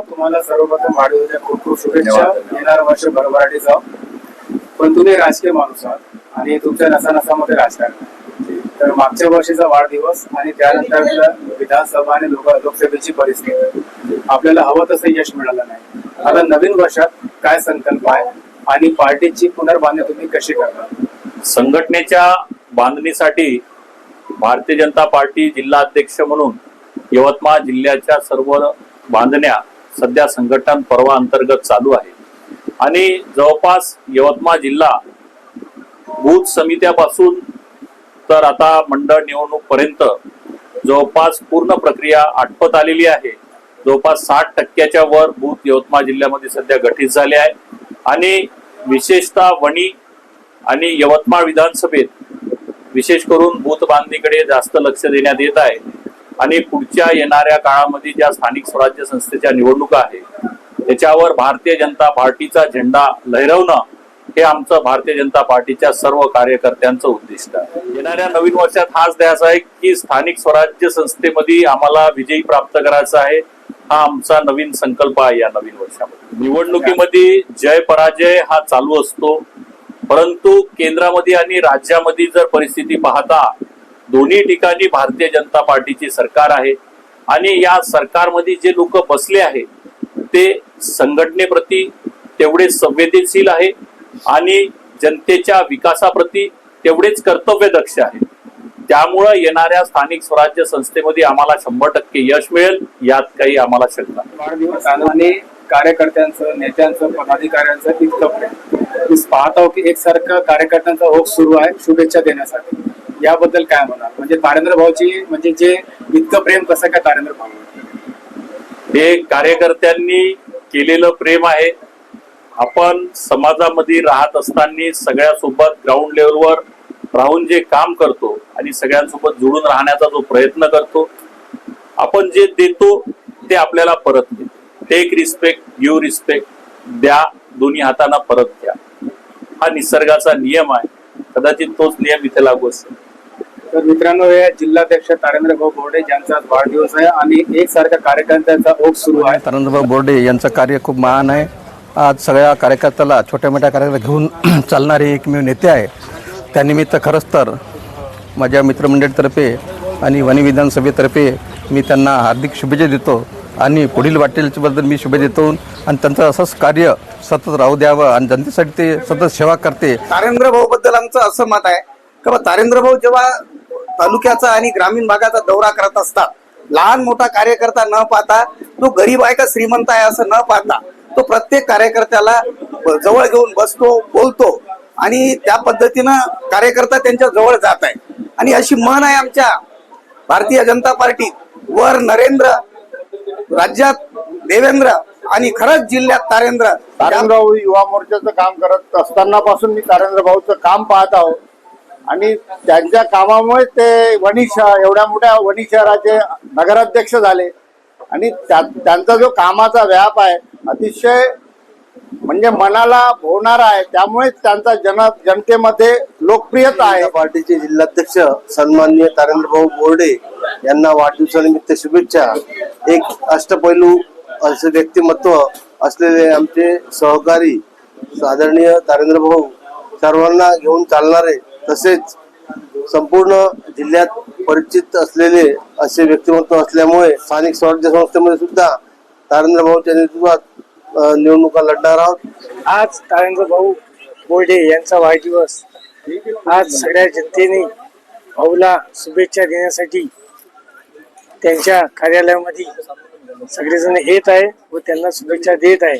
तुम्हाला सर्वप्रथम वाढदिवसाच्या खूप खूप शुभेच्छा. येणार वर्ष भरभराटी जाऊ पण तुम्ही राजकीय माणूस आहात आणि तुमच्या नसानसामध्ये राजकारण. तर मागच्या वर्षीचा वाढदिवस आणि त्यानंतर विधानसभा आणि लोकसभेची परिस्थिती. आपल्याला हवं तसं यश मिळालं नाही. आता नवीन वर्षात काय संकल्प आहे? आणि पार्टीची पुनर्बांधणी तुम्ही कशी करणार? संघटनेच्या बांधणीसाठी भारतीय जनता पार्टी जिल्हा अध्यक्ष म्हणून यवतमाळ जिल्ह्याच्या सर्व बांधण्या सध्या संघटन पर्वा अंतर्गत चालू आहे. आणि जवळपास यवतमाळ जिल्हा बूथ समित्यापासून तर आता मंडळ निवडणूक पर्यंत जवळपास पूर्ण प्रक्रिया आटपत आलेली आहे. जवळपास साठ टक्क्याच्या वर बूथ यवतमाळ जिल्ह्यामध्ये सध्या गठीत झाले आहे. आणि विशेषतः वणी आणि यवतमाळ विधानसभेत विशेष करून बूथ बांधणीकडे जास्त लक्ष देण्यात येत आहे. आणि पुढच्या येणाऱ्या काळामध्ये ज्या स्थानिक स्वराज्य संस्थेच्या निवडणुका आहेत त्याच्यावर भारतीय जनता पार्टीचा झेंडा लहरवणं हे आमचं भारतीय जनता पार्टीच्या सर्व कार्यकर्त्यांचं उद्दिष्ट आहे. येणाऱ्या नवीन वर्षात हाच द्यायचा आहे की स्थानिक स्वराज्य संस्थेमध्ये आम्हाला विजयी प्राप्त करायचा आहे हा आमचा नवीन संकल्प आहे या नवीन वर्षामध्ये. निवडणुकीमध्ये जय पराजय हा चालू असतो परंतु केंद्रामध्ये आणि राज्यामध्ये जर परिस्थिती पाहता दोन्ही ठिकाणी भारतीय जनता पार्टीची सरकार आहे. आणि या सरकारमध्ये जे लोक बसले आहे ते संघटनेप्रती तेवढे संवेदनशील आहे आणि जनतेच्या विकासाप्रती तेवढेच कर्तव्यदक्ष आहे त्यामुळं येणाऱ्या स्थानिक स्वराज्य संस्थेमध्ये आम्हाला शंभर टक्के यश मिळेल यात काही आम्हाला शंका नाही. वाढदिवस आणि कार्यकर्त्यांचं नेत्यांचं पदाधिकाऱ्यांचं इतकं पाहत आहो की एकसारखं कार्यकर्त्यांचा ओघ सुरू आहे शुभेच्छा देण्यासाठी. याबद्दल काय म्हणाल? म्हणजे तारेंद्र भाऊची म्हणजे जे इतकं प्रेम कसं काय तारेंद्र भाऊ? हे कार्यकर्त्यांनी केलेलं प्रेम आहे. आपण समाजामध्ये राहत असताना सगळ्यासोबत ग्राउंड लेवलवर राहून जे काम करतो आणि सगळ्यांसोबत जुळून राहण्याचा जो प्रयत्न करतो आपण जे देतो ते आपल्याला परत देतो टेक रिस्पेक्ट गिव्ह रिस्पेक्ट द्या दोन्ही हाताना परत द्या. हा निसर्गाचा नियम आहे. कदाचित तोच नियम इथे लागू असेल. तर मित्रांनो हे जिल्हाध्यक्ष तारेंद्र भाऊ बोर्डे ज्यांचा आज वाढदिवस आहे आणि एकसारख्या कार्यकर्त्यांचा ओघ सुरू आहे. तानंदभाऊ बोर्डे यांचं कार्य खूप महान आहे. आज सगळ्या कार्यकर्त्याला छोट्या मोठ्या कार्यकर्त्याला घेऊन चालणारे एकमेव नेते आहे. त्यानिमित्त खरंच तर माझ्या मित्रमंडळीतर्फे आणि वनी विधानसभेतर्फे मी त्यांना हार्दिक शुभेच्छा देतो आणि पुढील वाटेलच्याबद्दल मी शुभेच्छा देतो आणि त्यांचं असंच कार्य सतत राहू द्यावं आणि जनतेसाठी ते सतत सेवा करते. तारेंद्र भाऊ बद्दल आमचं असं मत आहे. का बा तारेंद्र भाऊ जेव्हा तालुक्याचा आणि ग्रामीण भागाचा दौरा करत असतात. लहान मोठा कार्यकर्ता न पाहता तो गरीब आहे का श्रीमंत आहे असं न पाहता तो प्रत्येक कार्यकर्त्याला जवळ घेऊन बसतो बोलतो आणि त्या पद्धतीनं कार्यकर्ता त्यांच्या जवळ जात आहे. आणि अशी मन आहे आमच्या भारतीय जनता पार्टी वर नरेंद्र राज्यात देवेंद्र आणि खरंच जिल्ह्यात तारेंद्र. तारेंद्र युवा मोर्चाचं काम करत असताना पासून मी तारेंद्र भाऊचं काम पाहत आहोत आणि त्यांच्या कामामुळे ते वणी शहर एवढ्या मोठ्या वणी शहराचे नगराध्यक्ष झाले. आणि त्यांचा जो कामाचा व्याप आहे अतिशय म्हणजे मनाला भोवणारा आहे. त्यामुळे त्यांचा जन जनतेमध्ये लोकप्रियता आहे. पार्टीचे जिल्हाध्यक्ष सन्माननीय तारेंद्रभाऊ बोर्डे यांना वाढदिवसानिमित्त शुभेच्छा. एक अष्टपैलू असे व्यक्तिमत्व असलेले आमचे सहकारी आदरणीय तारेंद्रभाऊ सर्वांना घेऊन चालणारे तसेच संपूर्ण जिल्ह्यात परिचित असलेले असे व्यक्तिमत्व असल्यामुळे स्थानिक स्वराज्य संस्थेमध्ये सुद्धा तारेंद्र भाऊच्या नेतृत्वात निवडणुका लढणार आहोत. आज तारेंद्र भाऊ बोर्डे यांचा वाढदिवस. आज सगळ्या जनतेने भाऊला शुभेच्छा देण्यासाठी त्यांच्या कार्यालयामध्ये सगळेजण येत आहे व त्यांना शुभेच्छा देत आहे.